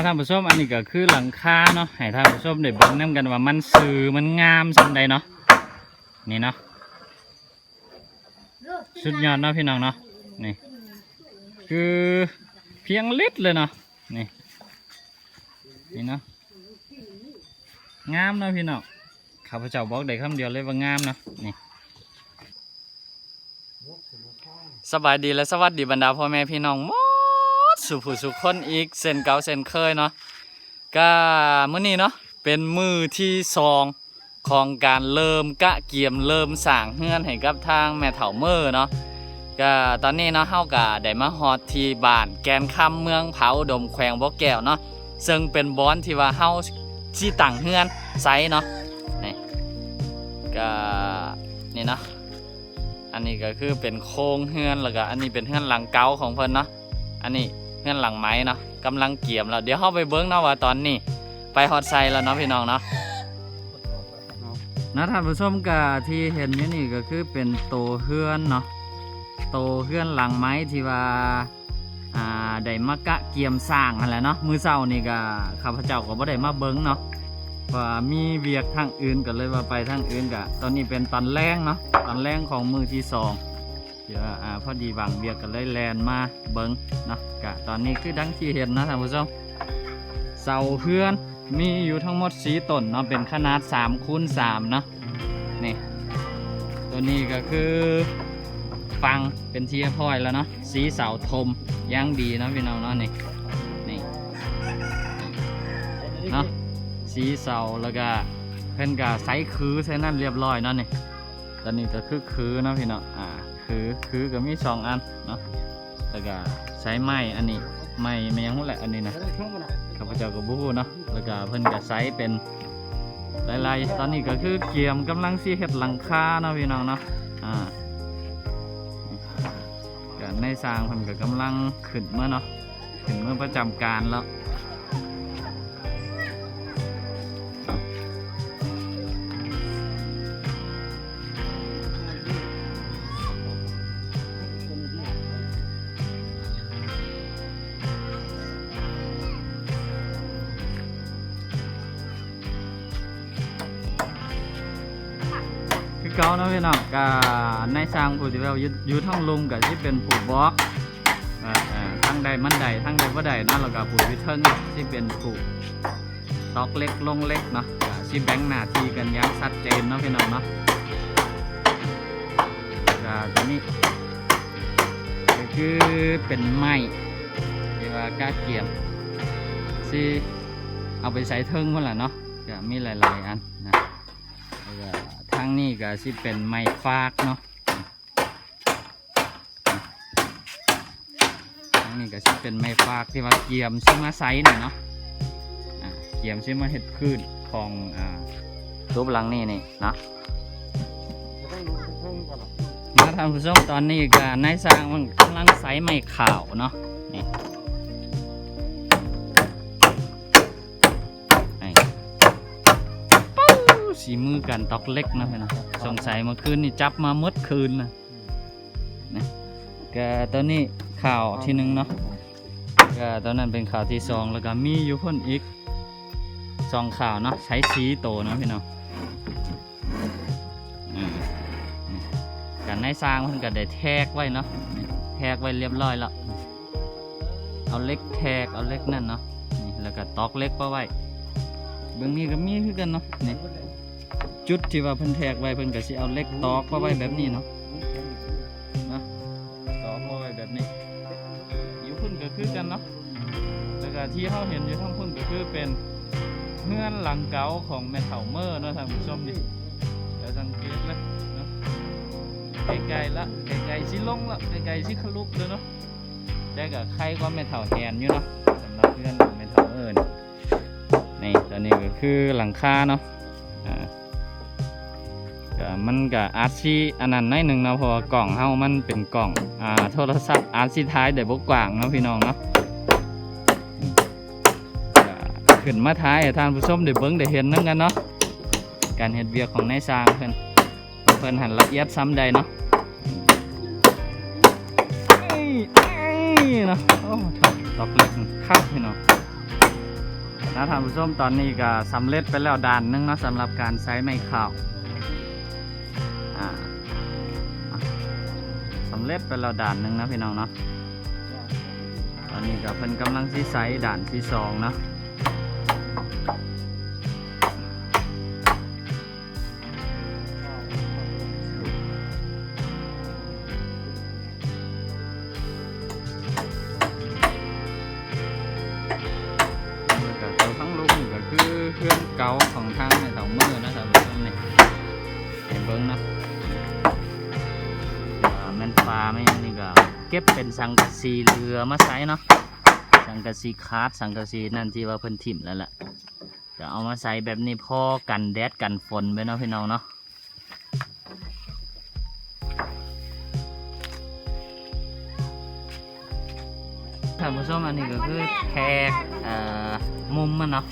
ะท่านผู้ชมอันนี้ก็คือหลังคาเนาะให้ท่านผู้ชมได้เบิ่งนํกันว่ามันสื่อมันงามสันใดเนาะนี่เนาะสุดยอดเนาะพี่น้องเนาะนี่คือเพียงเล็ดเลยเนาะนี่นี่เนาะงามเนาะพี่น้องข้าพเจ้าบอกได้คำเดียวเลยว่างามเนาะนี่สบายดีและสวัสดีบรรดาพ่อแม่พี่น้องม สุผู้สุขคนอีกเส้นเก่าเส้นเคยเนาะก็มื้อนี้เนาะเป็นมือที่สองของการเริ่มกะเกียมเริ่มสร้างเฮือนให้กับทางแม่เฒ่าเมอเนาะก็ตอนนี้เนาะเฮาก็ได้มาฮอดที่บ้านแกนคำเมืองเผาดมแขวงบ่อแก้วเนาะซึ่งเป็นบอนที่ว่าเฮาสิตั้งเฮือนไซเนาะนี่ก็นี่เนาะอันนี้ก็คือเป็นโครงเฮือนแล้วก็อันนี้เป็นเฮือนหลังเก่าของเพิ่นเนาะอันนี้ เฮือนหลังไม้เนาะกำลังเกี่ยมแล้วเดี๋ยวเฮาไปเบิ่งเนาะว่าตอนนี้ ไปฮอดไซแล้วเนาะพี่น้องเนาะนะท่านผู้ชมก็ที่เห็นอยู่นี่ก็คือเป็นโตเฮือนเนาะโตเพื่อนหลังไม้ที่ว่าอ่าได้มากะเกี่ยมสร้างนั่นแหละเนาะมือเศร้านี่ก็ข้าพเจ้าก็บ่ได้มาเบิ้งเนาะว่ามีเวียกทางอื่นก็เลยว่าไปทางอื่นกะตอนนี้เป็นตอนแรงเนาะตอนแรงของมือที่สอง เดี๋ยวอ่าพอดีวางเวียกก็เลยแลนมาเบิ้งเนาะกะตอนนี้คือดังที่เห็นนะท่านผู้ชมเสาเพื่อนมีอยู่ทั้งหมดสีต้นเนาะเป็นขนาด3คูณ3เนาะนี่ตัวนี้ก็คือฟังเป็นที่เรียบร้อยแล้วเนาะสีเสาธมย่างดีเนาะพี่น้องเนาะนี่นี่เนาะสีเสาแล้วก็เพิ่นก็ใส่คือใส่นั่นเรียบร้อยเนาะนี่ตอนนี้ก็คือคือเนาะพี่น้องอ่า คือคือก็มีสองอันเนาะแล้วก็ใช้ไม้อันนี้ไม้ไม่ยังหูแหละอันนี้นะข้าพเจ้าก็บฮูเนาะแล้วก็เพิ่นก็ใช้เป็นหลายๆตอนนี้ก็คือเกียมกำลังสีเฮ็ดหลังคาเนาะพี่น้องเนาะอ่าก็ในสร้างเพิ่นก็กำลังขึ้นเมื่อเนาะขึ้นเมื่อประจำการแล้ว ก็ในสร้างผู้ที่ว่าอยู่ทั้งลุมก็ที่เป็นผู้บล็อกทั้งใดมันใดทั้งใดบ่ใดนาะแล้วก็ผู้วิเทิงที่เป็นผู้ตอกเล็กลงเล็กเนาะก็สิแบ่งหน้าทีกันอย่างชัดเจนเนาะพี่น้องเนาะก็ตัวนี้ก็คือเป็นไม้ที่ว่ากาเกี่ยมสิเอาไปใส่เทิงคนละเนาะก็มีหลาย ๆ อันนะ ทางนี้ก็สิเป็นไม้ฟากเนาะทางนี้ก็สิเป็นไม้ฟากที่ว่าเกี่ยมซิมาไซส์เนาะเกี่ยมซิมาเห็ดพื้นของอ่ารูปหลังนี่นี่เนาะมาทำผู้ชมตอนนี้ก็นายสร้างมันกำลังใส่ไม้ขาวเนาะ สีมือกันตอกเล็กนะเพื่อนนะสงสัยเมื่อคืนนี่จับมาเมื่อคืนนะนะก็ตอนนี้ข่าวที่หนึ่งเนาะก็ตอนนั้นเป็นข่าวที่สองแล้วก็มีอยู่เพ่นอีกสองข่าวเนาะใช้สีโตนะพี่น้องกันในสร้างเพิ่นก็ได้แทกไว้เนาะแทกไว้เรียบร้อยแล้วเอาเล็กแทกเอาเล็กนั่นเนาะแล้วก็ตอกเล็กมาไว้เบื้องนี้ก็มีคือกันเนาะนี่ จุดที่ว่าเพิ่นแทกไว้เพิ่นก็สิเอาเล็กตอกมาไว้แบบนี้เนาะนะตอกมาไว้แบบนี้อยู่พุ่นก็คือกันเนาะแล้วก็ที่เฮาเห็นอยู่ทั้งพุ่นก็คือเป็นเฮือนหลังเก่าของแม่เฒ่าเมอร์เนาะท่านผู้ชมดิแล้วสังเกตเลยเนาะไกลๆละไกลๆชิลงละไกลๆชิคลุกเลยเนาะแต่กับใครก็ไม่เท่าแทนอยู่เนาะสำหรับเพื่อนไม่เท่าเอิญนี่ตัวนี้ก็คือหลังคาเนาะอ่า มันก็อาร์ซีอันนั้นหน้อยหนึ่งเนาะเพราะว่ากล่องเฮามันเป็นกล่องอ่าโทรศัพท์อาร์ซีท้ายได้บกว้างเนาะพี่น้องเนาะก็ขึ้นมาท้ายให้ท่านผู้ชมได้เบิ่งได้เห็นนั่นกันเนาะการเฮ็ดเวียกของนายสร้างเพิ่นเพิ่นหันละเอียดซ้ำใดเนาะเอ้ยเอ้ยเนาะโอ้ตอกเล็กคักพี่เนาะนะท่านผู้ชมตอนนี้ก็สำเร็จไปแล้วด่านหนึงเนาะสำหรับการใช้ไม้ข้าวำเร็จไปแล้วด่านหนึ่งนะพี่น้องเนาะตอนนี้ก็เพิ่นกำลังที่ไซด่านที่สองเนาะ สีเรือมาใส่เนาะสังกะสีคาดสังกะสีนั่นที่ว่าเพิ่นถิ่มแล้วล่ะก็เอามาใส่แบบนี้พอกันแดดกันฝนไปเนาะพี่น้องเนาะท่านผู้ชมอันนี้ก็คือแทกเอ่อมุมมันเนาะ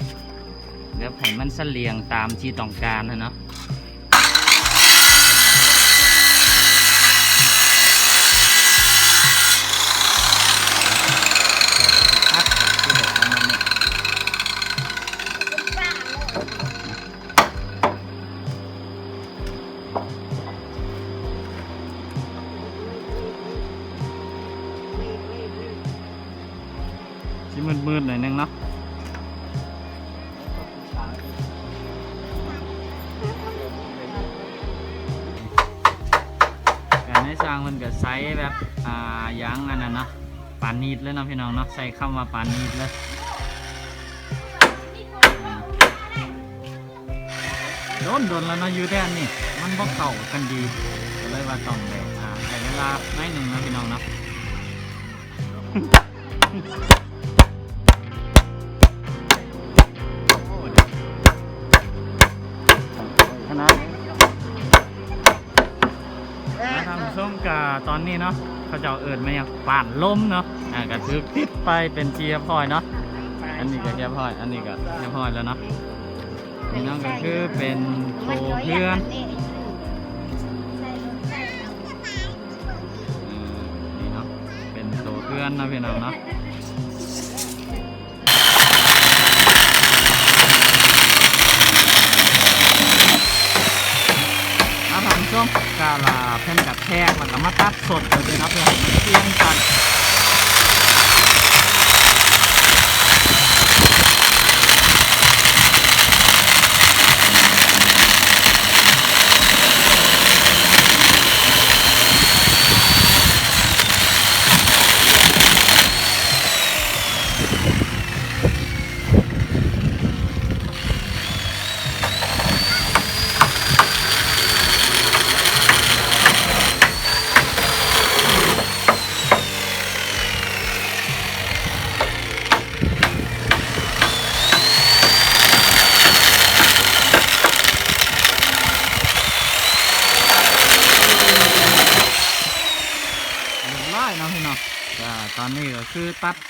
แบบให้มันเสลียงตามที่ต้องการนะเนาะ มืดๆหน่อยนึงเนาะการให้สร้างมันก็ไซส์แบบ อ่ายางอันนั้นเนาะปานนีดเลยนะพี่น้องเนาะใส่คำว่าปานนีดเลยโดนโดนแล้วเนาะอยู่แดนนี่มันบ่เข้ากันดีก็เลยว่าต้องเลยอ่าใช้เวลาหน่หนึ่งนะพี่น้องเนาะ กาตอนนี้เนาะเขาจะเอาเอิดมาอย่างป่านล้มเนาะอ่าก็ถือติดไปเป็นเจียพอยเนาะอันนี้ก็เจียพอยอันนี้ก็เจียพอยแล้วเนาะนี่น้องก็คือเป็นโคเพื่อนนี่เนาะเป็นโตเพื่อนนะพี่น้องเนาะ มาทำส้มกาลาเพ่นกับแทกแล้วก็มาตัดสดเลยเนาะเพื่อให้มันเที่ยงกัน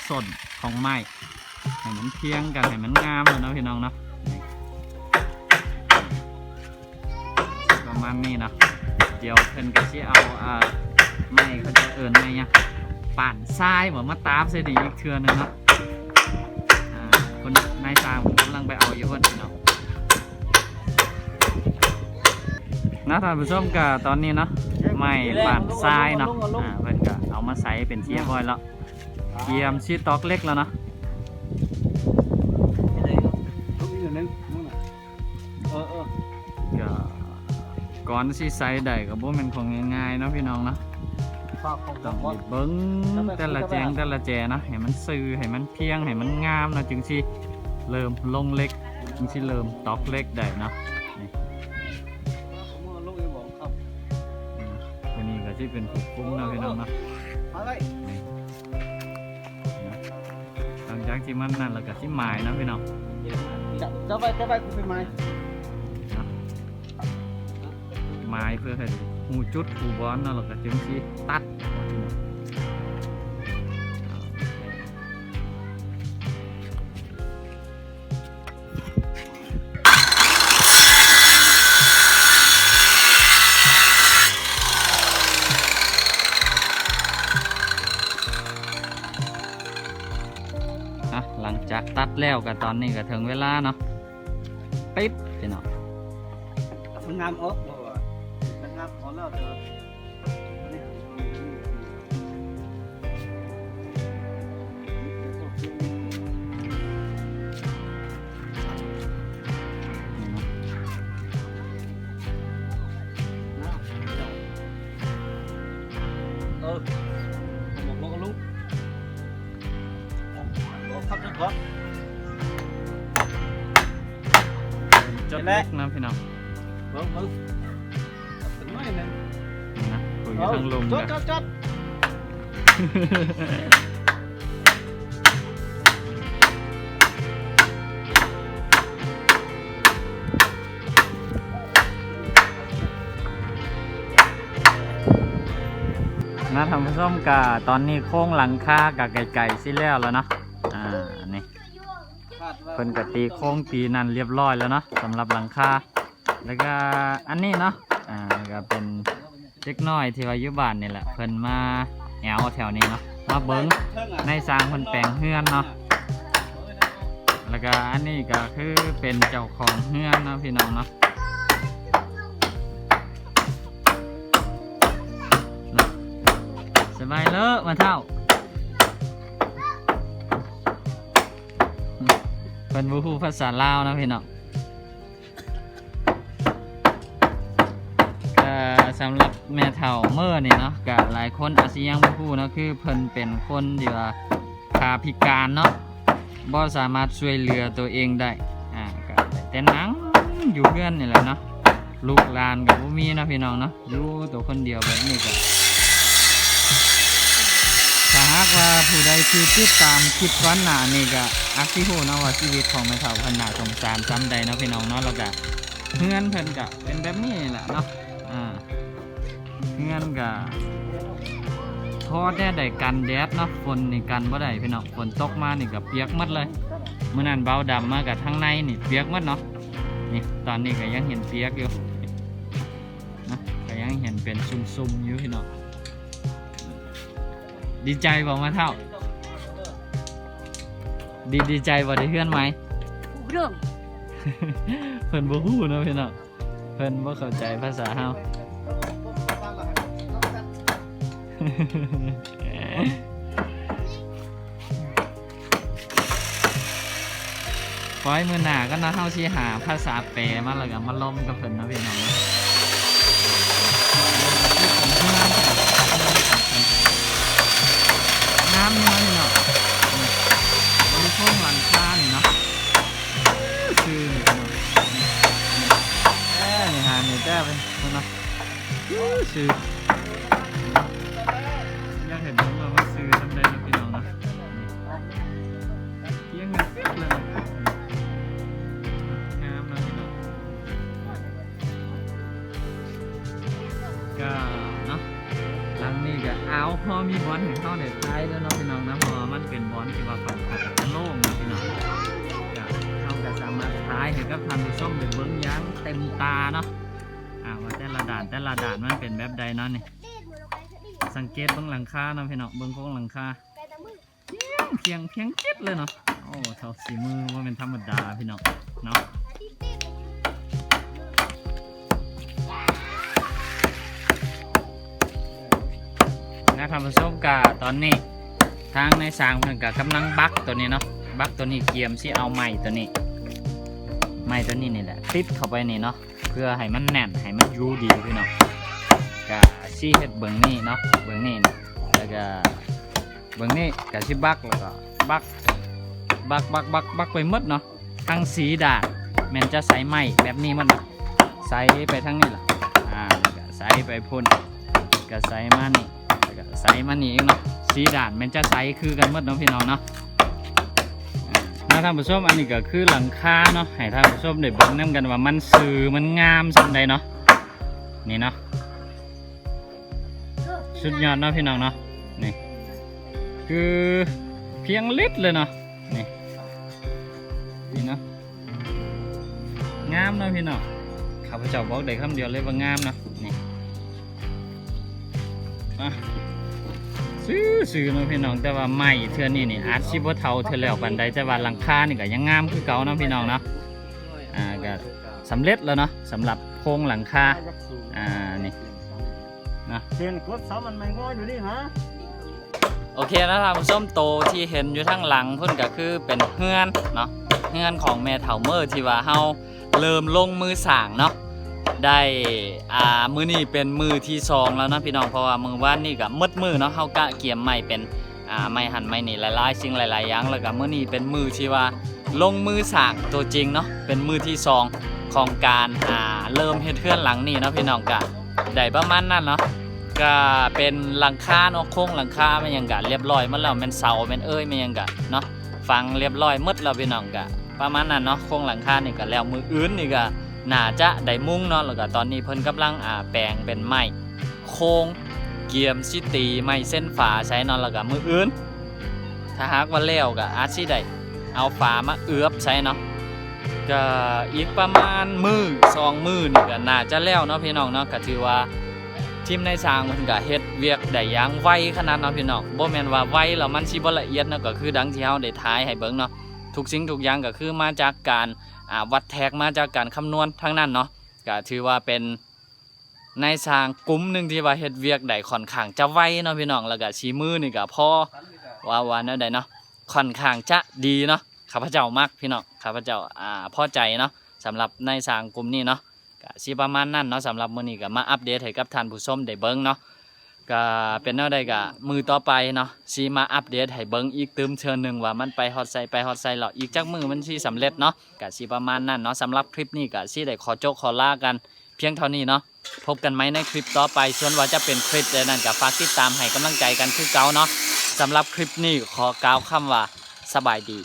ส่วนของไม้ให้มันเพียงกันให้มันงามเลยนะพี่น้องเนาะประมาณนี้เนาะเดี๋ยวเพิ่นก็สิเอาอ่าไม้เขาจะเอิ้นไม้เนี่ยป่านทรายบ่มาตามใส่ดีอีกเทื่อนึงเนาะอ่าคนนายสางผมกำลังไปเอาอยู่เพิ่นเนาะนะท่านผู้ชมก็ตอนนี้เนาะไม่านทรายเนาะอ่าเพิ่นก็เอามาใส่เป็นเทียบอยแล้ว เทียมชีตอกเล็กแล้วเนาะเออเออก็ก่อนสิใส่ได้ก็บ่แม่นของง่ายๆเนาะพี่น้องเนาะฝากของต้องบอไปสเบิ่งแต่ละแจงแต่ละแจเนาะให้มันซื่อให้มันเพียงให้มันงามเนาะจึงสิเริ่มลงเล็กจึงสิเริ่มตอกเล็กได้เนาะนี่ผมเอาลูกยังบอกครับอืมตัวนี้ก็สิเป็นผู้คุมเนาะพี่น้องเนาะ มาเลย จากที่มันนั่นแล้วก็สิหมายเนาะพี่น้องจะจะไปจะไปกูเป็นไม้ไม้เพื่อให้หูจุดหูบอลเนาะแล้วก็จึงสิตัด แล้วก็ตอนนี้ก็ถึงเวลาเนาะปิ๊บพี่น้องมันงามออกบ่ว่ามันงามออกแล้วเด้อ จดเล็กนะพี่น้องเบิ่งเบิ่งเอาถึงหน่อยหนึงนี่นะคุยกับทางลุงจกัดนจดจดนะทำส้มกะตอนนี้โค้งหลังคากะไก่ๆสิแล้วแล้วเนาะ พิ่นกะตีโค้งตีนั่นเรียบร้อยแล้วเนาะสำหรับหลังคาแล้วก็อันนี้เนาะอ่าก็เป็นเล็กน้อยที่ว่าอยู่บ้านนี่แหละเพิ่นมาแอวแถวนี้เนาะมาเบิ้งในสร้างเพิ่นแปลงเฮือนเนาะแล้วก็อันนี้ก็คือเป็นเจ้าของเฮือนเนาะพี่น้องเนาะสบายเลอะมาเท่า เป็นบูฮูภาษาลาวนะพี่น้องสำหรับแม่เฒ่าเมื่อนี่เนาะก็หลายคนอาจสิยังบ่ฮู้เนาะคือเพิ่นเป็นคนที่ว่าขาพิการเนาะบ่สามารถช่วยเหลือตัวเองได้อ่าก็แต่นั่งอยู่เพื่อนนี่แหละเนาะลูกหลานก็บ่มีนะพี่น้องเนาะอยู่ตัวคนเดียวแบบนี้ก็ถ้ากว่าผู้ใดคือติดตามคลิปก่อนหนานี่ก็อักสิฮู้เนาะว่าชีวิตของแม่เฒ่าพิ่นน่าสงสารซ้ำใดเนาะพี่น้องเนาะแล้วก็เฮือนเพิ่นก็เป็นแบบนี้แหละเนาะอ่าเฮือนก็ทอดได้ได้กันแดดเนาะฝนนี่กันบ่ได้พี่น้องฝนตกมานี่ก็เปียกหมดเลยเมื้อนั้นเบาดำมากับทั้งในนี่เปียกหมดเนาะนี่ตอนนี้ก็ยังเห็นเปียกอยู่นะก็ยังเห็นเป็นซุ่มๆอยู่พี่น้อง ดีใจบ่มาเท่า ดีดีใจบ่ได้เฮือนไหมเรื่องเพิ่นบ่ฮู้เนาะพี่น้องเพิ่นบ่เข้าใจภาษาเฮาปล่อยมือหน้าก็นะเฮาสิหาภาษาแปลมาแล้วก็มาล้มกับเพิ่นเนาะพี่น้อง ชื่ออยากเห็นผมว่ามันซื้อทำได้เนาะพี่น้องนะเที่ยงเงินเฟี้ยเลยงามนะพี่น้องก็เนาะหลังนี้ก็เอาพอมีบอลถึงเข้าในท้ายแล้วเนาะพี่น้องนะพอมันเป็นบอลที่ว่าค่อนข้างโล่งนะพี่น้องก็เข้าก็สามารถท้ายเห็นกับทันผู้ชมเป็นเบิ้งยั้งเต็มตาเนาะ แต่ละด่านแต่ละด่านมันเป็นแบบใดเนาะนี่สังเกตเบิ้งหลังคาเนาะพี่น้องเบิ้งโค้งหลังคาเพียงเพียงเจ็ดเลยเนาะโอ้เท่าสีมือว่าเป็นธรรมดาพี่น้องเนาะนะทำผสมกาตอนนี้ทางในสร้างเพิ่นกะกำลังบักตัวนี้เนาะบักตัวนี้เกียมสิเอาไม้ตัวนี้ไม้ตัวนี้นี่แหละติดเข้าไปนี่เนาะ เพื่อให้มันแน่นให้มันยูดีพี่น้องกะสิเฮ็ดเบิ่งนี่เนาะเบิ่งนี่แล้วก็เบิ่งนี่กะสิบักแล้วก็บักบักบักบักบักไปหมดเนาะทั้งสีด่างแมันจะใส่ไม้แบบนี้มันใส่ไปทั้งนี้ล่ะอ่าแล้วก็ใส่ไปพ่นก็ใส่มานี่แล้วก็ใส่มานี่อีกเนาะสีด่านมันจะใส่คือกันหมดเนาะพี่น้องเนาะ นะท่านผู้ชมอันนี้ก็คือหลังคาเนาะให้ท่านผู้ชมได้เบิ่งนํกันว่ามันสื่อมันงามสันใดเนาะนี่เนาะสุดยอดเนาะพี่น้องเนาะนี่คือเพียงเล็ดเลยเนาะนี่นี่เนาะงามเนาะพี่เนาะข้าพเจ้าบอกได้คำเดียวเลยว่างามเนาะนี่มา ซื้อซื้อเนาะพี่น้องแต่ว่าไม้เทื่อนี้นี่อาจสิบ่เท่าเทื่อแล้วปานใดแต่ว่าหลังคานี่ก็ยังงามคือเก่าเนาะพี่น้องเนาะอ่าก็สำเร็จแล้วเนาะสำหรับโครงหลังคาอ่านี่นะเสียนกดเสามันไม่งออยู่นี่ฮะโอเคนะท่านผู้ชมโตที่เห็นอยู่ทางหลังเพิ่นก็คือเป็นเฮือนเนาะเฮือนของแม่เฒ่าเมอร์ที่ว่าเฮาเริ่มลงมือสร้างเนาะ ได้อ่ามือนี้เป็นมือที่สองแล้วนะพี่น้องเพราะว่ามือวานนี่ก็มืดมือเนาะเฮากะเกียมใหม่เป็นอ่าไม้หั่นไม้นี่หลายๆสิ่งหลายๆอย่างแล้วก็มือนี้เป็นมือที่ว่าลงมือสางตัวจริงเนาะเป็นมือที่สองของการอ่าเริ่มเฮ็ดเฮือนหลังนี้เนาะพี่น้องกะได้ประมาณนั้นเนาะก็เป็นหลังคาเนาะโครงหลังคามันยังกะเรียบร้อยมันแล้วมันเสาแมันเอ้ยมันยังกะเนาะฟังเรียบร้อยหมดแล้วพี่น้องกะประมาณนั้นเนาะโครงหลังคานี่ก็แล้วมืออื่นนี่ก็ น่าจะได้มุ้งเนาะแล้วก็ตอนนี้เพิ่นกำลังอ่าแปลงเป็นไม้โครงเกียมสิตีไม้เส้นฝาใช้เนาะแล้วก็มืออื่น ถ้าหากว่าแล้วก็อาจสิได้เอาฝามาเอือบใช้เนาะก็อีกประมาณมือสองมือนี่ก็น่าจะแล้วเนาะพี่น้องเนาะก็ถือว่าทีมในสร้างมันก็เฮ็ดเวียกได้อย่างไวขนาดเนาะพี่น้องบ่แม่นว่าไวแล้วมันสิบ่ละเอียดเนาะก็คือดังที่เฮาได้ทายให้เบิ่งเนาะทุกสิ่งทุกอย่างก็คือมาจากการ วัดแทกมาจากการคำนวณทั้งนั้นเนาะก็ถือว่าเป็นในสร้างกลุ่มหนึ่งที่ว่าเฮ็ดเวียกได้ค่อนข้างจะไวเนาะพี่น้องแล้วก็ชี้มือนี่ก็พอว่าว่าแนวใดเนาะค่อนข้างจะดีเนาะข้าพเจ้ามักพี่น้องข้าพเจ้าอ่าพอใจเนาะสำหรับในสร้างกลุ่มนี้เนาะก็สิประมาณนั้นเนาะสำหรับมื้อนี้ก็มาอัปเดตให้กับท่านผู้ชมได้เบิ่งเนาะ ก็เป็นแนวใดก็มือต่อไปเนาะสิมาอัปเดตให้เบิ่งอีกเติมเชิญหนึ่งว่ามันไปฮอดไซไปฮอดไซแล้วอีกจักมือมันสิสำเร็จเนาะก็สิประมาณนั้นเนาะสำหรับคลิปนี้ก็สิได้ขอโจกขอลากันเพียงเท่านี้เนาะพบกันไหมในคลิปต่อไปส่วนว่าจะเป็นคลิปใดนั้นก็ฝากติดตามให้กำลังใจกันคือเก่าเนาะสำหรับคลิปนี้ขอกล่าวคำว่าสบายดี